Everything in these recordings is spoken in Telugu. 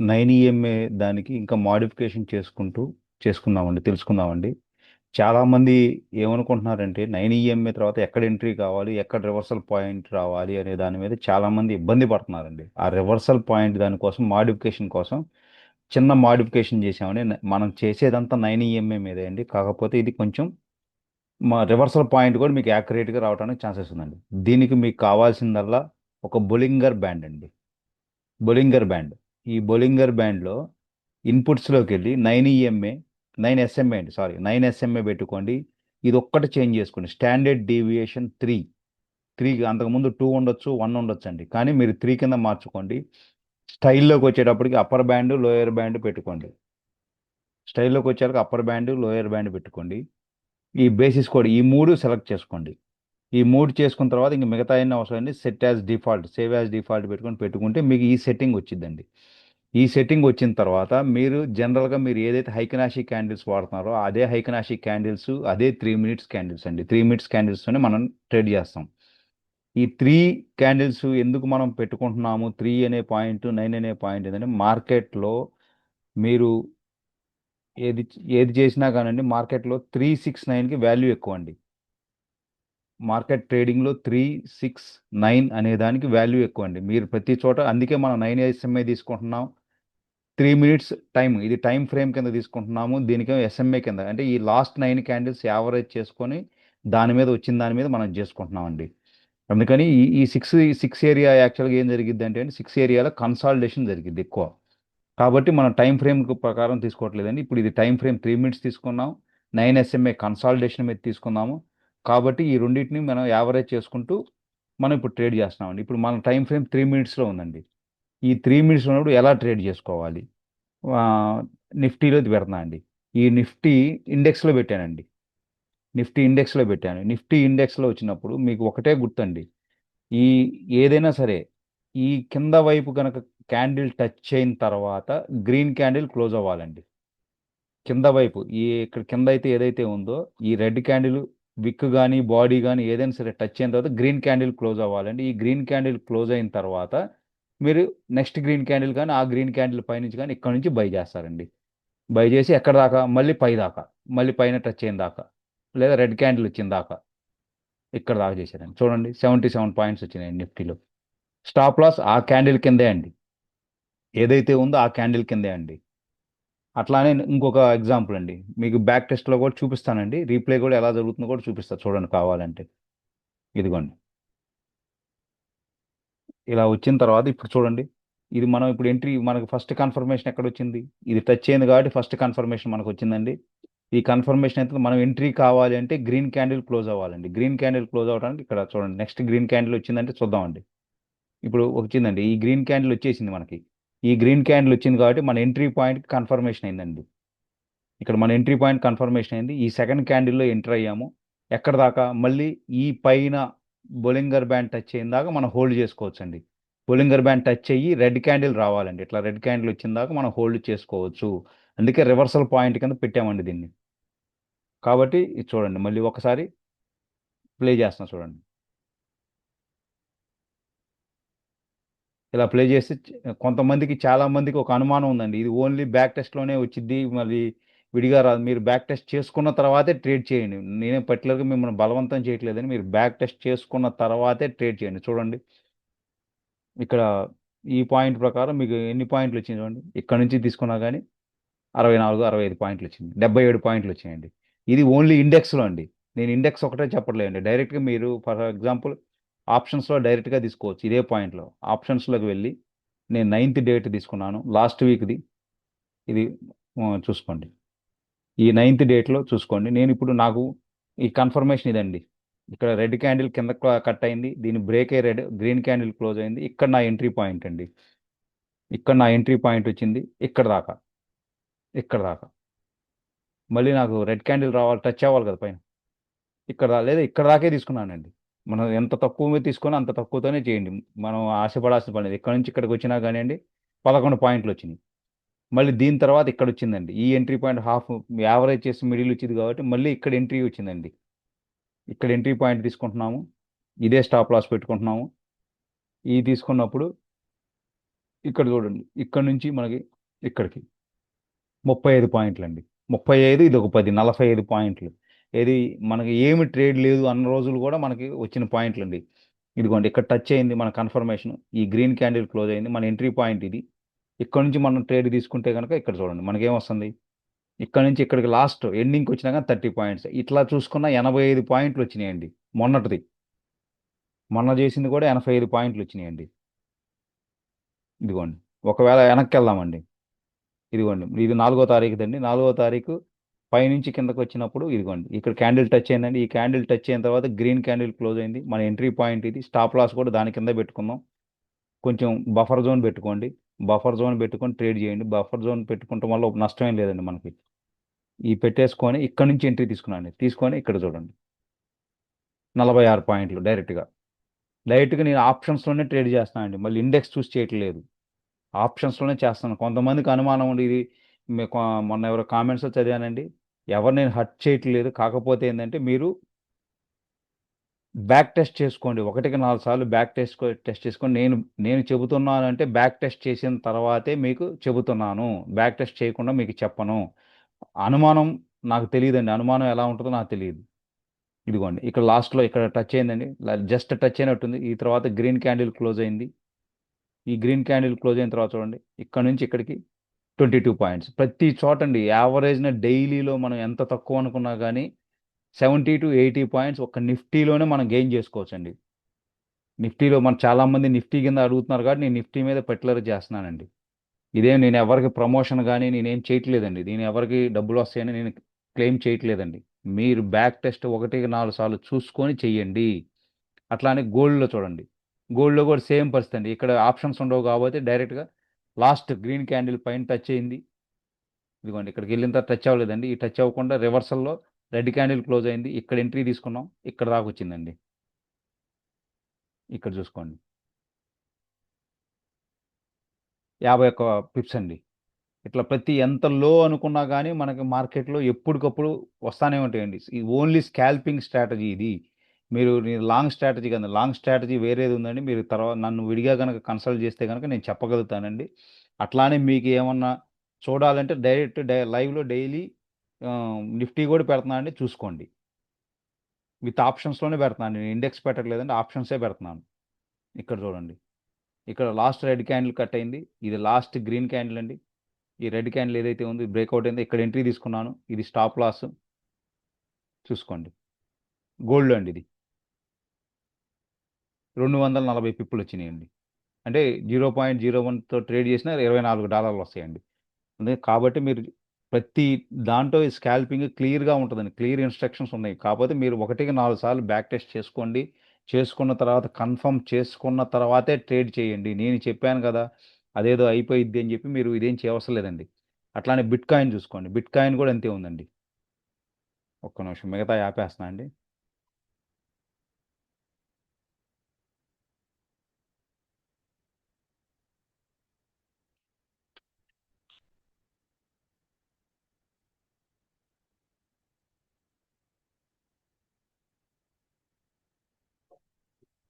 నైన్ ఈఎంఏ దానికి ఇంకా మాడిఫికేషన్ చేసుకుంటూ చేసుకుందామండి తెలుసుకుందామండి. చాలామంది ఏమనుకుంటున్నారంటే నైన్ ఈఎంఏ తర్వాత ఎక్కడ ఎంట్రీ కావాలి ఎక్కడ రివర్సల్ పాయింట్ రావాలి అనే దాని మీద చాలామంది ఇబ్బంది పడుతున్నారండి. ఆ రివర్సల్ పాయింట్ దానికోసం మాడిఫికేషన్ కోసం చిన్న మాడిఫికేషన్ చేసామని మనం చేసేదంతా నైన్ ఈఎంఏ మీదే అండి. కాకపోతే ఇది కొంచెం మా రివర్సల్ పాయింట్ కూడా మీకు యాక్యురేట్గా రావడానికి ఛాన్సెస్ ఉందండి. దీనికి మీకు కావాల్సిందల్లా ఒక బొలింగర్ బ్యాండ్ అండి. Bollinger band. ఈ బొలింగర్ బ్యాండ్లో ఇన్పుట్స్లోకి వెళ్ళి నైన్ ఈఎంఏ నైన్ ఎస్ఎంఏ అండి సారీ నైన్ ఎస్ఎంఏ పెట్టుకోండి. ఇది ఒక్కటి చేంజ్ చేసుకోండి. Standard deviation three. త్రీ అంతకుముందు టూ ఉండొచ్చు వన్ ఉండొచ్చు అండి కానీ మీరు త్రీ కింద మార్చుకోండి. స్టైల్లోకి వచ్చేటప్పటికి అప్పర్ బ్యాండ్ లోయర్ బ్యాండ్ పెట్టుకోండి. స్టైల్లోకి వచ్చేసరికి అప్పర్ బ్యాండ్ లోయర్ బ్యాండ్ పెట్టుకోండి. ఈ బేసిస్ కోడ్ ఈ మూడు సెలెక్ట్ చేసుకోండి. ఈ మూడు చేసుకున్న తర్వాత ఇంక మిగతా అన్ని అవసరం అండి set as default save as default పెట్టుకొని పెట్టుకుంటే మీకు ఈ సెట్టింగ్ వచ్చిందండి ఈ సెట్టింగ్ వచ్చిన తర్వాత మీరు జనరల్గా మీరు ఏదైతే హైకనాషి క్యాండిల్స్ వాడుతున్నారో అదే హైకనాషి క్యాండిల్స్ అదే త్రీ మినిట్స్ క్యాండిల్స్ అండి. త్రీ మినిట్స్ క్యాండిల్స్తోనే మనం ట్రేడ్ చేస్తాం. ఈ త్రీ క్యాండిల్స్ ఎందుకు మనం పెట్టుకుంటున్నాము? త్రీ అనే పాయింట్ నైన్ అనే పాయింట్ ఏంటంటే మార్కెట్లో మీరు ఏది ఏది చేసినా కానండి మార్కెట్లో త్రీ సిక్స్ నైన్కి వాల్యూ ఎక్కువ అండి మార్కెట్ ట్రేడింగ్లో త్రీ సిక్స్ నైన్ అనే దానికి వాల్యూ ఎక్కువ అండి మీరు ప్రతి చోట అందుకే మనం నైన్ ఎస్ఎంఐ తీసుకుంటున్నాం. త్రీ మినిట్స్ టైం ఇది టైం ఫ్రేమ్ కింద తీసుకుంటున్నాము. దీనికి ఎస్ఎంఏ కింద. అంటే ఈ లాస్ట్ నైన్ క్యాండిల్స్ యావరేజ్ చేసుకొని దాని మీద వచ్చిన దాని మీద మనం చేసుకుంటున్నామండి. అందుకని ఈ ఈ సిక్స్ సిక్స్ ఏరియా యాక్చువల్గా ఏం జరిగింది అంటే సిక్స్ ఏరియాలో కన్సాలిడేషన్ జరిగింది ఎక్కువ. కాబట్టి మనం టైం ఫ్రేమ్ ప్రకారం తీసుకోవట్లేదండి. ఇప్పుడు ఇది టైం ఫ్రేమ్ త్రీ మినిట్స్ తీసుకున్నాం. నైన్ ఎస్ఎంఏ కన్సాలిడేషన్ మీద తీసుకున్నాము. కాబట్టి ఈ రెండింటిని మనం యావరేజ్ చేసుకుంటూ మనం ఇప్పుడు ట్రేడ్ చేస్తున్నామండి. ఇప్పుడు మన టైం ఫ్రేమ్ త్రీ మినిట్స్లో ఉందండి. ఈ త్రీ మినిట్స్ ఉన్నప్పుడు ఎలా ట్రేడ్ చేసుకోవాలి? నిఫ్టీలో పెడతా అండి. ఈ నిఫ్టీ ఇండెక్స్లో పెట్టానండి. నిఫ్టీ ఇండెక్స్లో పెట్టాను. నిఫ్టీ ఇండెక్స్లో వచ్చినప్పుడు మీకు ఒకటే గుర్తండి. ఈ ఏదైనా సరే ఈ కింద వైపు కనుక క్యాండిల్ టచ్ అయిన తర్వాత గ్రీన్ క్యాండిల్ క్లోజ్ అవ్వాలండి. కింద వైపు ఈ ఇక్కడ కింద అయితే ఏదైతే ఉందో ఈ రెడ్ క్యాండిల్ విక్ కానీ బాడీ కానీ ఏదైనా సరే టచ్ అయిన తర్వాత గ్రీన్ క్యాండిల్ క్లోజ్ అవ్వాలండి. ఈ గ్రీన్ క్యాండిల్ క్లోజ్ అయిన తర్వాత మీరు నెక్స్ట్ గ్రీన్ క్యాండిల్ కానీ ఆ గ్రీన్ క్యాండిల్ పైనుంచి కానీ ఇక్కడ నుంచి బై చేస్తారండి. బై చేసి ఎక్కడ దాకా? మళ్ళీ పై దాకా. మళ్ళీ పైన టచ్ అయిన దాకా. లేదా రెడ్ క్యాండిల్ వచ్చిన దాకా. ఇక్కడ దాకా చేశారండి. చూడండి సెవెంటీ సెవెన్ పాయింట్స్ వచ్చినాయండి నిఫ్టీలో. స్టాప్ లాస్ ఆ క్యాండిల్ కిందే అండి. ఏదైతే ఉందో ఆ క్యాండిల్ కిందే అండి. అట్లానే ఇంకొక ఎగ్జాంపుల్ అండి. మీకు బ్యాక్ టెస్ట్లో కూడా చూపిస్తానండి. రీప్లే కూడా ఎలా జరుగుతుందో కూడా చూపిస్తాను చూడండి కావాలంటే. ఇదిగోండి. ఇలా వచ్చిన తర్వాత ఇప్పుడు చూడండి ఇది మనం ఇప్పుడు ఎంట్రీ మనకు ఫస్ట్ కన్ఫర్మేషన్ ఎక్కడ వచ్చింది? ఇది టచ్ అయింది కాబట్టి ఫస్ట్ కన్ఫర్మేషన్ మనకు వచ్చిందండి. ఈ కన్ఫర్మేషన్ అయితే మనం ఎంట్రీ కావాలి అంటే గ్రీన్ క్యాండిల్ క్లోజ్ అవ్వాలండి. గ్రీన్ క్యాండిల్ క్లోజ్ అవ్వడానికి ఇక్కడ చూడండి నెక్స్ట్ గ్రీన్ క్యాండిల్ వచ్చిందంటే చూద్దామండి. ఇప్పుడు వచ్చిందండి ఈ గ్రీన్ క్యాండిల్ వచ్చేసింది మనకి. ఈ గ్రీన్ క్యాండిల్ వచ్చింది కాబట్టి మన ఎంట్రీ పాయింట్ కన్ఫర్మేషన్ అయిందండి. ఇక్కడ మన ఎంట్రీ పాయింట్ కన్ఫర్మేషన్ అయింది. ఈ సెకండ్ క్యాండిల్లో ఎంటర్ అయ్యాము. ఎక్కడ దాకా? మళ్ళీ ఈ పైన బొలింగర్ బ్యాండ్ టచ్ అయిన దాకా మనం హోల్డ్ చేసుకోవచ్చు అండి బొలింగర్ బ్యాండ్ టచ్ అయ్యి రెడ్ క్యాండిల్ రావాలండి. ఇట్లా రెడ్ క్యాండిల్ వచ్చిన దాకా మనం హోల్డ్ చేసుకోవచ్చు. అందుకే రివర్సల్ పాయింట్ కింద పెట్టామండి దీన్ని. కాబట్టి ఇది చూడండి మళ్ళీ ఒకసారి ప్లే చేస్తున్నా చూడండి. ఇలా ప్లే చేసి కొంతమందికి చాలామందికి ఒక అనుమానం ఉందండి. ఇది ఓన్లీ బ్యాక్ టెస్ట్లోనే వచ్చింది మళ్ళీ విడిగా రాదు. మీరు బ్యాక్ టెస్ట్ చేసుకున్న తర్వాతే ట్రేడ్ చేయండి. నేనే పర్టికులర్గా మిమ్మల్ని బలవంతం చేయట్లేదని మీరు బ్యాక్ టెస్ట్ చేసుకున్న తర్వాతే ట్రేడ్ చేయండి. చూడండి. ఇక్కడ ఈ పాయింట్ ప్రకారం మీకు ఎన్ని పాయింట్లు వచ్చింది చూడండి. ఇక్కడ నుంచి తీసుకున్నా కానీ అరవై నాలుగు అరవై ఐదు పాయింట్లు వచ్చింది. డెబ్బై ఏడు పాయింట్లు వచ్చాయండి. ఇది ఓన్లీ ఇండెక్స్లో అండి. నేను ఇండెక్స్ ఒకటే చెప్పట్లేదండి. డైరెక్ట్గా మీరు ఫర్ ఎగ్జాంపుల్ ఆప్షన్స్లో డైరెక్ట్గా తీసుకోవచ్చు ఇదే పాయింట్లో. ఆప్షన్స్లోకి వెళ్ళి నేను నైన్త్ డేట్ తీసుకున్నాను. లాస్ట్ వీక్ది. ఇది చూసుకోండి. ఈ నైన్త్ డేట్లో చూసుకోండి. నేను ఇప్పుడు నాకు ఈ కన్ఫర్మేషన్ ఇదండి. ఇక్కడ రెడ్ క్యాండిల్ కింద కట్ అయింది. దీని బ్రేక్ అయ్యి రెడ్ గ్రీన్ క్యాండిల్ క్లోజ్ అయింది. ఇక్కడ నా ఎంట్రీ పాయింట్ అండి. ఇక్కడ నా ఎంట్రీ పాయింట్ వచ్చింది. ఇక్కడ దాకా. ఇక్కడ దాకా. మళ్ళీ నాకు రెడ్ క్యాండిల్ రావాలి టచ్ అవ్వాలి కదా పైన. ఇక్కడ లేదా ఇక్కడ దాకే తీసుకున్నానండి. మనం ఎంత తక్కువ మీద తీసుకొని అంత తక్కువతోనే చేయండి. మనం ఆశపడాల్సిన పని లేదు. ఇక్కడ నుంచి ఇక్కడికి వచ్చినా కానివ్వండి పదకొండు పాయింట్లు వచ్చినాయి. మళ్ళీ దీని తర్వాత ఇక్కడ వచ్చిందండి ఈ ఎంట్రీ పాయింట్ హాఫ్ యావరేజ్ చేసి మిడిల్ వచ్చింది కాబట్టి మళ్ళీ ఇక్కడ ఎంట్రీ వచ్చిందండి. ఇక్కడ ఎంట్రీ పాయింట్ తీసుకుంటున్నాము. ఇదే స్టాప్ లాస్ పెట్టుకుంటున్నాము. ఇది తీసుకున్నప్పుడు ఇక్కడ చూడండి. ఇక్కడ నుంచి మనకి ఇక్కడికి ముప్పై ఐదు పాయింట్లు అండి ముప్పై ఐదు ఇది ఒక పది నలభై ఐదు పాయింట్లు. ఏది మనకి ఏమి ట్రేడ్ లేదు అన్న రోజులు కూడా మనకి వచ్చిన పాయింట్లు అండి ఇదిగోండి ఇక్కడ టచ్ అయింది మన కన్ఫర్మేషన్ ఈ గ్రీన్ క్యాండిల్ క్లోజ్ అయింది. మన ఎంట్రీ పాయింట్ ఇది. ఇక్కడ నుంచి మనం ట్రేడ్ తీసుకుంటే కనుక ఇక్కడ చూడండి మనకేం వస్తుంది ఇక్కడ నుంచి ఇక్కడికి లాస్ట్ ఎండింగ్కి వచ్చినాక థర్టీ పాయింట్స్. ఇట్లా చూసుకున్న ఎనభై ఐదు పాయింట్లు వచ్చినాయండి మొన్నటిది. మొన్న చేసింది కూడా ఎనభై ఐదు పాయింట్లు వచ్చినాయండి. ఇదిగోండి ఒకవేళ వెనక్కి వెళ్దామండి ఇదిగోండి ఇది నాలుగో తారీఖు అండి నాలుగో తారీఖు పైనుంచి కిందకు వచ్చినప్పుడు ఇదిగోండి ఇక్కడ క్యాండిల్ టచ్ అయిందండి. ఈ క్యాండిల్ టచ్ అయిన తర్వాత గ్రీన్ క్యాండిల్ క్లోజ్ అయింది. మన ఎంట్రీ పాయింట్ ఇది. స్టాప్ లాస్ కూడా దాని కింద పెట్టుకుందాం కొంచెం బఫర్ జోన్ పెట్టుకోండి. బఫర్ జోన్ పెట్టుకొని ట్రేడ్ చేయండి. బఫర్ జోన్ పెట్టుకుంటాం వల్ల నష్టం ఏం లేదండి మనకి. ఈ పెట్టేసుకొని ఇక్కడ నుంచి ఎంట్రీ తీసుకున్నాను తీసుకొని ఇక్కడ చూడండి. నలభై ఆరు పాయింట్లు డైరెక్ట్గా. డైరెక్ట్గా నేను ఆప్షన్స్లోనే ట్రేడ్ చేస్తానండి. మళ్ళీ ఇండెక్స్ చూసి చేయట్లేదు. ఆప్షన్స్లోనే చేస్తాను. కొంతమందికి అనుమానం ఉండి ఇది మీ- మొన్న ఎవరో కామెంట్స్లో చదివానండి. ఎవరు నేను హర్ట్ చేయట్లేదు. కాకపోతే ఏంటంటే మీరు బ్యాక్ టెస్ట్ చేసుకోండి. ఒకటికి నాలుగు సార్లు బ్యాక్ టెస్ట్ టెస్ట్ చేసుకొని నేను నేను చెబుతున్నాను అంటే బ్యాక్ టెస్ట్ చేసిన తర్వాతే మీకు చెబుతున్నాను. బ్యాక్ టెస్ట్ చేయకుండా మీకు చెప్పను. అనుమానం నాకు తెలియదండి. అనుమానం ఎలా ఉంటుందో నాకు తెలియదు. ఇదిగోండి. ఇక్కడ లాస్ట్లో ఇక్కడ టచ్ అయిందండి. జస్ట్ టచ్ అయినట్టుంది. ఈ తర్వాత గ్రీన్ క్యాండిల్ క్లోజ్ అయింది. ఈ గ్రీన్ క్యాండిల్ క్లోజ్ అయిన తర్వాత చూడండి. ఇక్కడ నుంచి ఇక్కడికి ట్వంటీ టూ పాయింట్స్. ప్రతి చోట అండి. యావరేజ్న డైలీలో మనం ఎంత తక్కువ అనుకున్నా కానీ సెవెంటీ టు ఎయిటీ పాయింట్స్ ఒక నిఫ్టీలోనే మనం గెయిన్ చేసుకోవచ్చండి. నిఫ్టీలో మన చాలామంది నిఫ్టీ కింద అడుగుతున్నారు కాబట్టి నేను నిఫ్టీ మీద పెట్లర్ చేస్తున్నానండి. ఇదేం నేను ఎవరికి ప్రమోషన్ కానీ నేనేం చేయట్లేదండి. నేను ఎవరికి డబ్బులు వస్తాయని నేను క్లెయిమ్ చేయట్లేదండి. మీరు బ్యాక్ టెస్ట్ ఒకటి నాలుగు సార్లు చూసుకొని చెయ్యండి. అట్లానే గోల్డ్లో చూడండి. గోల్డ్లో కూడా సేమ్ పరిస్థితి అండి. ఇక్కడ ఆప్షన్స్ ఉండవు కాబట్టి డైరెక్ట్గా లాస్ట్ గ్రీన్ క్యాండిల్ పైన టచ్ అయింది. ఇదిగోండి ఇక్కడికి వెళ్ళిన తర్వాత టచ్ అవ్వలేదండి. ఈ టచ్ అవ్వకుండా రివర్సల్లో రెడ్ క్యాండిల్ క్లోజ్ అయింది. ఇక్కడ ఎంట్రీ తీసుకున్నాం. ఇక్కడ దాకా వచ్చిందండి. ఇక్కడ చూసుకోండి. యాభై ఒక్క పిప్స్ అండి. ఇట్లా ప్రతి ఎంత లో అనుకున్నా కానీ మనకి మార్కెట్లో ఎప్పటికప్పుడు వస్తానే ఉంటాయండి. ఈ ఓన్లీ స్కాల్పింగ్ స్ట్రాటజీ ఇది. మీరు లాంగ్ స్ట్రాటజీ కదా. లాంగ్ స్ట్రాటజీ వేరేది ఉందండి. మీరు తర్వాత నన్ను విడిగా కనుక కన్సల్ట్ చేస్తే కనుక నేను చెప్పగలుగుతానండి. అట్లానే మీకు ఏమన్నా చూడాలంటే డైరెక్ట్ డై లైవ్లో డైలీ నిఫ్టీ కూడా పెడుతున్నా అండి చూసుకోండి. విత్ ఆప్షన్స్లోనే పెడుతున్నాను నేను ఇండెక్స్ పెట్టట్లేదండి ఆప్షన్సే పెడుతున్నాను. ఇక్కడ చూడండి. ఇక్కడ లాస్ట్ రెడ్ క్యాండిల్ కట్ అయింది. ఇది లాస్ట్ గ్రీన్ క్యాండిల్ అండి. ఈ రెడ్ క్యాండిల్ ఏదైతే ఉందో బ్రేక్అవుట్ అయిందో ఇక్కడ ఎంట్రీ తీసుకున్నాను. ఇది స్టాప్ లాస్. చూసుకోండి. గోల్డ్ అండి ఇది. రెండు వందల నలభై పిప్పులు వచ్చినాయండి. అంటే జీరో పాయింట్ జీరో వన్తో ట్రేడ్ చేసినా ఇరవై నాలుగు డాలర్లు వస్తాయండి. అందుకే కాబట్టి మీరు ప్రతి దాంట్లో స్కాల్పింగ్ క్లియర్గా ఉంటుందండి. క్లియర్ ఇన్స్ట్రక్షన్స్ ఉన్నాయి. కాకపోతే మీరు ఒకటికి నాలుగు సార్లు బ్యాక్ టెస్ట్ చేసుకోండి. చేసుకున్న తర్వాత కన్ఫర్మ్ చేసుకున్న తర్వాతే ట్రేడ్ చేయండి. నేను చెప్పాను కదా అదేదో అయిపోయిద్ది అని చెప్పి మీరు ఇదేం చేయవసరం లేదండి అట్లానే బిట్ కాయిన్ చూసుకోండి. బిట్ కాయిన్ కూడా అంతే ఉందండి. ఒక్క నిమిషం మిగతా ఆపేస్తున్నా అండి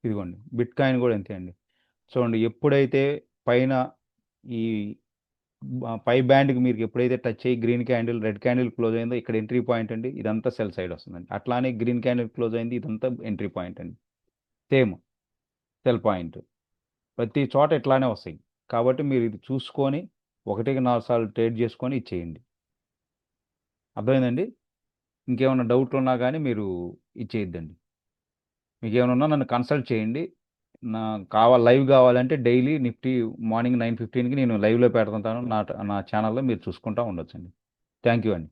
ఇదిగోండి బిట్ కాయిన్ కూడా అంతే అండి? చూడండి ఎప్పుడైతే పైన ఈ పై బ్యాండ్కి మీరు ఎప్పుడైతే టచ్ అయ్యి green candle red candle close అయిందో ఇక్కడ ఎంట్రీ పాయింట్ అండి ఇదంతా సెల్ సైడ్ వస్తుందండి. అట్లానే గ్రీన్ క్యాండిల్ క్లోజ్ అయింది ఇదంతా ఎంట్రీ పాయింట్ అండి. Same sell point. ప్రతి చోట ఇట్లానే వస్తాయి. కాబట్టి మీరు ఇది చూసుకొని ఒకటికి నాలుగు సార్లు ట్రేడ్ చేసుకొని ఇచ్చేయండి. అర్థమైందండి? ఇంకేమైనా డౌట్లు ఉన్నా కానీ మీరు ఇచ్చేయద్దండి. మీకు ఏమైనా ఉన్నా నన్ను కన్సల్ట్ చేయండి. నా కావాలి లైవ్ కావాలంటే డైలీ నిఫ్టీ మార్నింగ్ నైన్ ఫిఫ్టీన్కి నేను లైవ్లో పెడుతుంటాను. నా నా ఛానల్లో మీరు చూసుకుంటా ఉండొచ్చండి. థ్యాంక్ యూ అండి.